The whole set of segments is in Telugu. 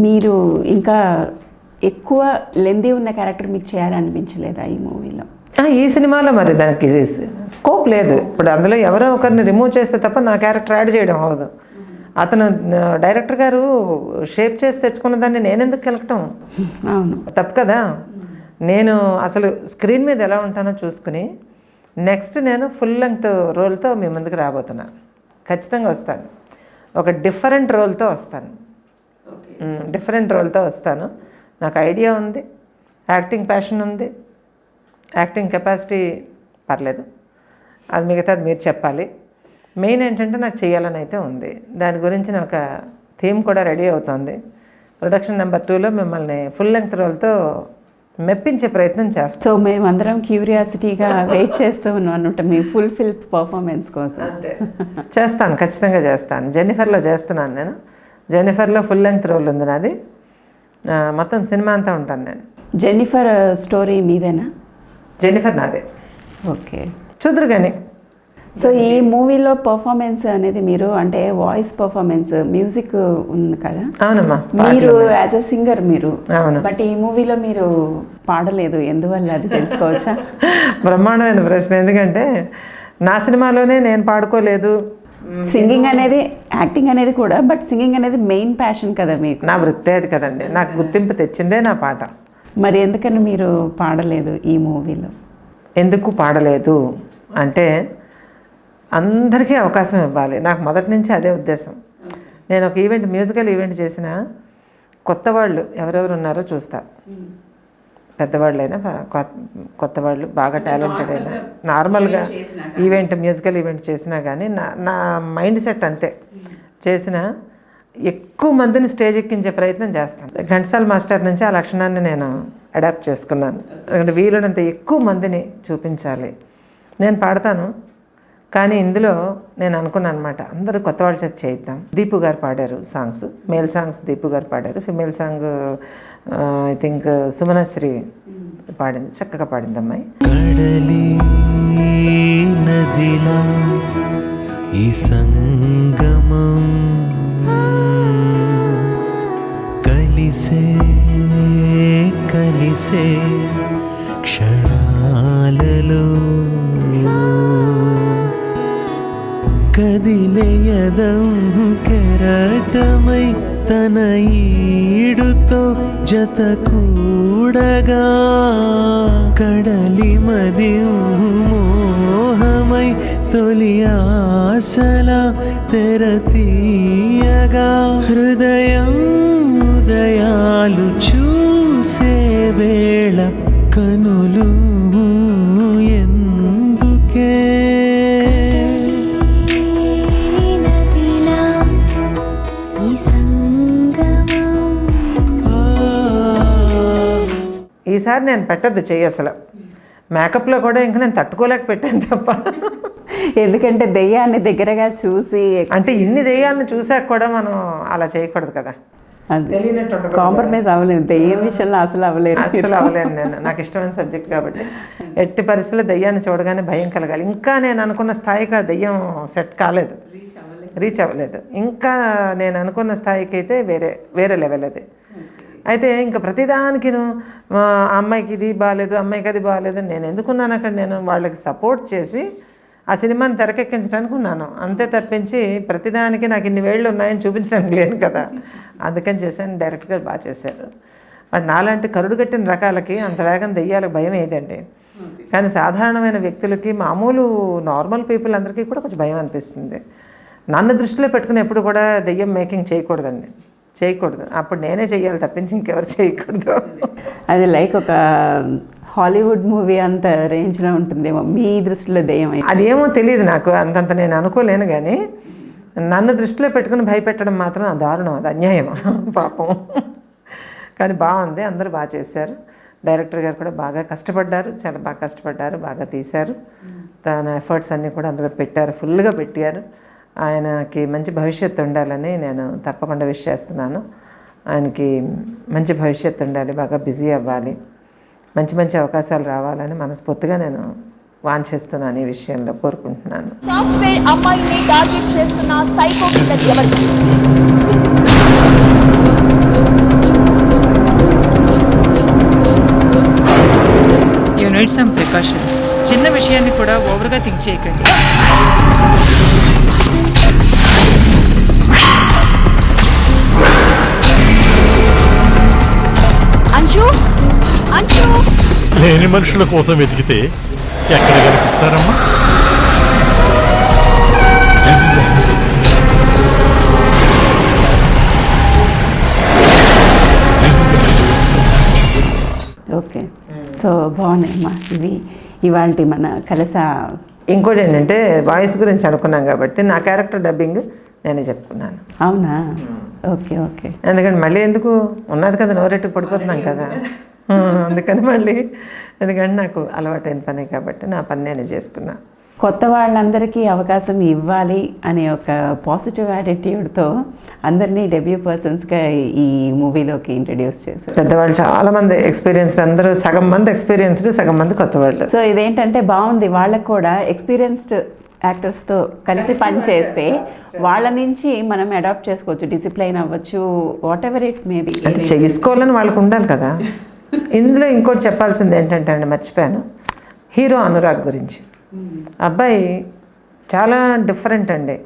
మీరు ఇంకా ఎక్కువ లెందీ ఉన్న క్యారెక్టర్ మీకు చేయాలనిపించలేదా ఈ మూవీలో? ఈ సినిమాలో మరి దానికి స్కోప్ లేదు. ఇప్పుడు అందులో ఎవరో ఒకరిని రిమూవ్ చేస్తే తప్ప నా క్యారెక్టర్ యాడ్ చేయడం అవ్వదు. అతను డైరెక్టర్ గారు షేప్ చేసి తెచ్చుకున్న దాన్ని నేనెందుకు కెలకటం? అవును. తప్పు కదా? నేను అసలు స్క్రీన్ మీద ఎలా ఉంటానో చూసుకుని నెక్స్ట్ నేను ఫుల్ లెంగ్త్ రోల్తో మీ ముందుకు రాబోతున్నా. ఖచ్చితంగా వస్తాను. ఒక డిఫరెంట్ రోల్తో వస్తాను. డిఫరెంట్ రోల్తో వస్తాను. నాకు ఐడియా ఉంది యాక్టింగ్ ప్యాషన్ ఉంది యాక్టింగ్ కెపాసిటీ పర్లేదు. అది మిగతాది మీరు చెప్పాలి. మెయిన్ ఏంటంటే నాకు చేయాలని అయితే ఉంది. దాని గురించి ఒక థీమ్ కూడా రెడీ అవుతుంది. ప్రొడక్షన్ నెంబర్ టూలో మిమ్మల్ని ఫుల్ లెంగ్త్ రోల్తో మెప్పించే ప్రయత్నం చేస్తాను. సో మేమందరం క్యూరియాసిటీగా వెయిట్ చేస్తూ ఉన్నాం అనమాట మీ ఫుల్ ఫిల్ పర్ఫార్మెన్స్ కోసం. చేస్తాను ఖచ్చితంగా చేస్తాను. జెన్నిఫర్లో చేస్తున్నాను నేను. జెన్నిఫర్లో ఫుల్ లెంగ్త్ రోల్ ఉంది నాది. మొత్తం సినిమా అంతా ఉంటాను నేను. జెన్నిఫర్ స్టోరీ మీదేనా? జెన్నిఫర్ నాదే. ఓకే. చూదురు కానీ. సో ఈ మూవీలో పర్ఫార్మెన్స్ అనేది మీరు అంటే వాయిస్ పర్ఫార్మెన్స్ మ్యూజిక్ ఉంది కదా? అవునమ్మా మీరు యాజ్ అ సింగర్ మీరు. అవును. బట్ ఈ మూవీలో మీరు పాడలేదు ఎందువల్ల అది తెలుసుకోవచ్చా? బ్రహ్మాండమైన ప్రశ్న. ఎందుకంటే నా సినిమాలోనే నేను పాడుకోలేదు. సింగింగ్ అనేది యాక్టింగ్ అనేది కూడా బట్ సింగింగ్ అనేది మెయిన్ ప్యాషన్ కదా మీకు. నా వృత్తే అది కదండి. నాకు గుర్తింపు తెచ్చిందే నా పాట. మరి ఎందుకని మీరు పాడలేదు ఈ మూవీలో? ఎందుకు పాడలేదు అంటే అందరికీ అవకాశం ఇవ్వాలి. నాకు మొదటి నుంచి అదే ఉద్దేశం. నేను ఒక ఈవెంట్ మ్యూజికల్ ఈవెంట్ చేసిన కొత్త వాళ్ళు ఎవరెవరు ఉన్నారో చూస్తా. పెద్దవాళ్ళైనా కొత్త కొత్త వాళ్ళు బాగా టాలెంటెడ్ అయినా. నార్మల్గా ఈవెంట్ మ్యూజికల్ ఈవెంట్ చేసినా కానీ నా నా మైండ్ సెట్ అంతే. చేసిన ఎక్కువ మందిని స్టేజ్ ఎక్కించే ప్రయత్నం చేస్తాను. ఘంటసాల మాస్టర్ నుంచి ఆ లక్షణాన్ని నేను అడాప్ట్ చేసుకున్నాను. ఎందుకంటే వీలునంత ఎక్కువ మందిని చూపించాలి. నేను పాడతాను కానీ ఇందులో నేను అనుకున్నాను అనమాట అందరూ కొత్త వాళ్ళ చేత చేయిద్దాం. దీపు గారు పాడారు సాంగ్స్. మేల్ సాంగ్స్ దీపు గారు పాడారు. Female song I think Sumanasri పాడింది చక్కగా పాడింది అమ్మాయి. నదిలా ఈ సంగమం కలిసే కలిసే క్షణాలలో కదిలేయదం కెరటమై తన ఈడుతో జత కూడగా కడలి మది మోహమై తొలి ఆశల తెరతీయగా హృదయం ఉదయాలు చూసే వేళ కనులు ఈసారి నేను పెట్టద్దు చెయ్యి అసలు. మేకప్లో కూడా ఇంకా నేను తట్టుకోలేక పెట్టాను తప్ప. ఎందుకంటే దెయ్యాన్ని దగ్గరగా చూసి అంటే ఇన్ని దెయ్యాలను చూసాక కూడా మనం అలా చేయకూడదు కదా. కాంప్రమైజ్ అవ్వలేదు దెయ్యం విషయంలో అసలు అవ్వలేదు అస్సలు అవ్వలేను నేను. నాకు ఇష్టమైన సబ్జెక్ట్ కాబట్టి. ఎట్టి పరిస్థితుల్లో దెయ్యాన్ని చూడగానే భయం కలగాలి. ఇంకా నేను అనుకున్న స్థాయికి ఆ దెయ్యం సెట్ కాలేదు. రీచ్ అవ్వలేదు. ఇంకా నేను అనుకున్న స్థాయికి అయితే వేరే వేరే లెవెల్ అది. అయితే ఇంకా ప్రతిదానికి అమ్మాయికి ఇది బాగాలేదు అమ్మాయికి అది బాగాలేదు నేను ఎందుకున్నాను అక్కడ? నేను వాళ్ళకి సపోర్ట్ చేసి ఆ సినిమాని తెరకెక్కించడానికి ఉన్నాను. అంతే తప్పించి ప్రతిదానికి నాకు ఇన్ని వేళ్ళు ఉన్నాయని చూపించడానికి లేను కదా. అందుకని చేశాను డైరెక్ట్గా బాగా చేశారు. బట్ నాలాంటి కరుడు కట్టిన రకాలకి అంత వేగం దెయ్యాలకు భయం ఏదండి? కానీ సాధారణమైన వ్యక్తులకి మామూలు నార్మల్ పీపుల్ అందరికీ కూడా కొంచెం భయం అనిపిస్తుంది. నన్ను దృష్టిలో పెట్టుకుని ఎప్పుడు కూడా దెయ్యం మేకింగ్ చేయకూడదండి. చేయకూడదు. అప్పుడు నేనే చెయ్యాలి తప్పించి ఇంకెవరు చేయకూడదు. అది లైక్ ఒక హాలీవుడ్ మూవీ అంత రేంజ్లో ఉంటుందేమో. మీ దృష్టిలో దెయ్యం అదేమో తెలియదు నాకు. అంతంత నేను అనుకోలేను కానీ నన్ను దృష్టిలో పెట్టుకుని భయపెట్టడం మాత్రం ఆ దారుణం. అది అన్యాయం. పాపం. కానీ బాగుంది. అందరూ బాగా చేశారు. డైరెక్టర్ గారు కూడా బాగా కష్టపడ్డారు. చాలా బాగా కష్టపడ్డారు. బాగా తీశారు. తన ఎఫర్ట్స్ అన్నీ కూడా అందులో పెట్టారు. ఫుల్గా పెట్టారు. ఆయనకి మంచి భవిష్యత్తు ఉండాలని నేను తప్పకుండా విష్ చేస్తున్నాను. ఆయనకి మంచి భవిష్యత్తు ఉండాలి బాగా బిజీ అవ్వాలి. మంచి మంచి అవకాశాలు రావాలని మనస్ఫూర్తిగా నేను వాంఛిస్తున్నాను ఈ విషయంలో కోరుకుంటున్నాను. యు సమ్ ప్రికాషన్స్ చిన్న విషయాన్ని కూడా ఓవర్గా థింక్ చేయకండి. అంశు అంశు లేని మనుషుల కోసం వెతికితే ఎక్కడ కనిపిస్తారమ్మా? ఓకే. సో బాగున్నాయమ్మా ఇవి. ఇవాళ మన కలస ఇంకోటి ఏంటంటే వాయిస్ గురించి అనుకున్నాం కాబట్టి నా క్యారెక్టర్ డబ్బింగ్ నేనే చెప్పుకున్నాను. అవునా? Okay okay. ఎందుకంటే మళ్ళీ ఎందుకు? ఉన్నది కదా నోరెట్టు పడిపోతున్నాం కదా. అందుకని మళ్ళీ ఎందుకంటే నాకు అలవాటైన పనే కాబట్టి నా పని నేనే చేసుకున్నా. కొత్త వాళ్ళందరికీ అవకాశం ఇవ్వాలి అనే ఒక పాజిటివ్ యాటిట్యూడ్తో అందరినీ డెబ్యూ పర్సన్స్గా ఈ మూవీలోకి ఇంట్రడ్యూస్ చేశారు. పెద్దవాళ్ళు చాలా మంది ఎక్స్పీరియన్స్డ్ అందరూ సగం మంది ఎక్స్పీరియన్స్డ్ సగం మంది కొత్త వాళ్ళు. సో ఇదేంటంటే బాగుంది వాళ్ళకు కూడా ఎక్స్పీరియన్స్డ్ యాక్టర్స్తో కలిసి పనిచేస్తే వాళ్ళ నుంచి మనం అడాప్ట్ చేసుకోవచ్చు. డిసిప్లైన్ అవ్వచ్చు వాట్ ఎవర్ ఇట్ మేబీ చేసుకోవాలని వాళ్ళకు ఉండాలి కదా. ఇందులో ఇంకోటి చెప్పాల్సింది ఏంటంటే అండి మర్చిపోయాను. హీరో అనురాగ్ గురించి. అబ్బాయి చాలా డిఫరెంట్ అండి.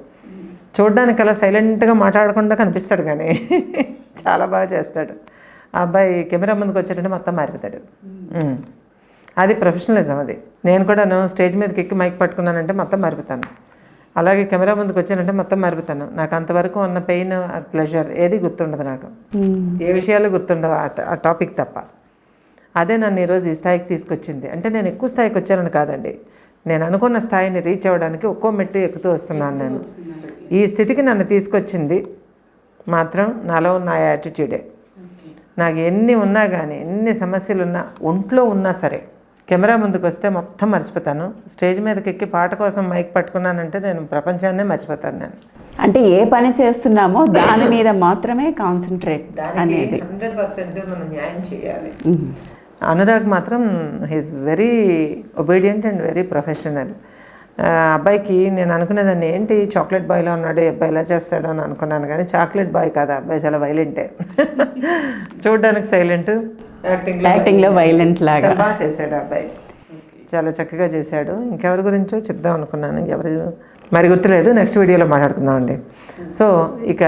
చూడడానికి అలా సైలెంట్గా మాట్లాడకుండా కనిపిస్తాడు కానీ చాలా బాగా చేస్తాడు. ఆ అబ్బాయి కెమెరా ముందుకు వచ్చాడంటే మొత్తం మారిపోతాడు. ఉమ్. అది ప్రొఫెషనలిజం అది. నేను కూడాను స్టేజ్ మీదకి ఎక్కి మైక్ పట్టుకున్నానంటే మొత్తం మారిపోతాను. అలాగే కెమెరా ముందుకు వచ్చానంటే మొత్తం మారిపోతాను. నాకు అంతవరకు ఉన్న పెయిన్ ప్లెజర్ ఏది గుర్తుండదు నాకు. ఏ విషయాలు గుర్తుండవు ఆ టాపిక్ తప్ప. అదే నన్ను ఈరోజు ఈ స్థాయికి తీసుకొచ్చింది. అంటే నేను ఎక్కువ స్థాయికి వచ్చానని కాదండి. నేను అనుకున్న స్థాయిని రీచ్ అవ్వడానికి ఒక్కో మెట్టు ఎక్కుతూ వస్తున్నాను నేను. ఈ స్థితికి నన్ను తీసుకొచ్చింది మాత్రం నాలో ఉన్న ఆ యాటిట్యూడే నాకు ఎన్ని ఉన్నా కానీ ఎన్ని సమస్యలు ఉన్నా ఒంట్లో ఉన్నా సరే కెమెరా ముందుకు వస్తే మొత్తం మర్చిపోతాను. స్టేజ్ మీదకి ఎక్కి పాట కోసం మైక్ పట్టుకున్నానంటే నేను ప్రపంచాన్నే మర్చిపోతాను నేను. అంటే ఏ పని చేస్తున్నామో దాని మీద మాత్రమే కాన్సన్ట్రేట్ అనేది. హండ్రెడ్ పర్సెంట్ మనం న్యాయం చేయాలి. అనురాగ్ మాత్రం he's very obedient and very professional అబ్బాయికి నేను అనుకునేదాన్ని ఏంటి చాక్లెట్ బాయ్లో ఉన్నాడు అబ్బాయి ఇలా చేస్తాడు? అని అనుకున్నాను. కానీ చాక్లెట్ బాయ్ కాదు అబ్బాయి చాలా వైలెంటే చూడడానికి సైలెంట్ యాక్టింగ్ Acting లో violent లాగా. చాలా బాగా చేశాడు అబ్బాయి. చాలా చక్కగా చేశాడు. ఇంకెవరి గురించో చెప్దాం అనుకున్నాను. ఎవరు మరి గుర్తులేదు. నెక్స్ట్ వీడియోలో మాట్లాడుకుందామండి సో ఇక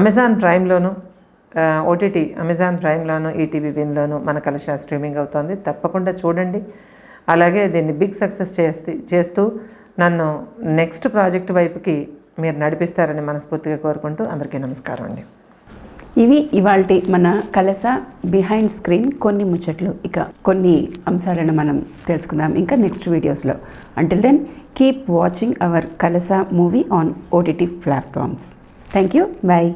అమెజాన్ ప్రైమ్లోను ఓటీటీ అమెజాన్ ప్రైమ్లోను ఈటీవీ విన్లోను మన కలశ స్ట్రీమింగ్ అవుతోంది. తప్పకుండా చూడండి. అలాగే దీన్ని బిగ్ సక్సెస్ చేస్తే చేస్తూ నన్ను నెక్స్ట్ ప్రాజెక్ట్ వైపుకి మీరు నడిపిస్తారని మనస్ఫూర్తిగా కోరుకుంటూ అందరికీ నమస్కారం అండి. ఇవి ఇవాల్టి మన కలస బిహైండ్ స్క్రీన్ కొన్ని ముచ్చట్లు. ఇక కొన్ని అంశాలను మనం తెలుసుకుందాం ఇంకా నెక్స్ట్ వీడియోస్లో until then keep watching our Kalasa movie on OTT platforms thank you bye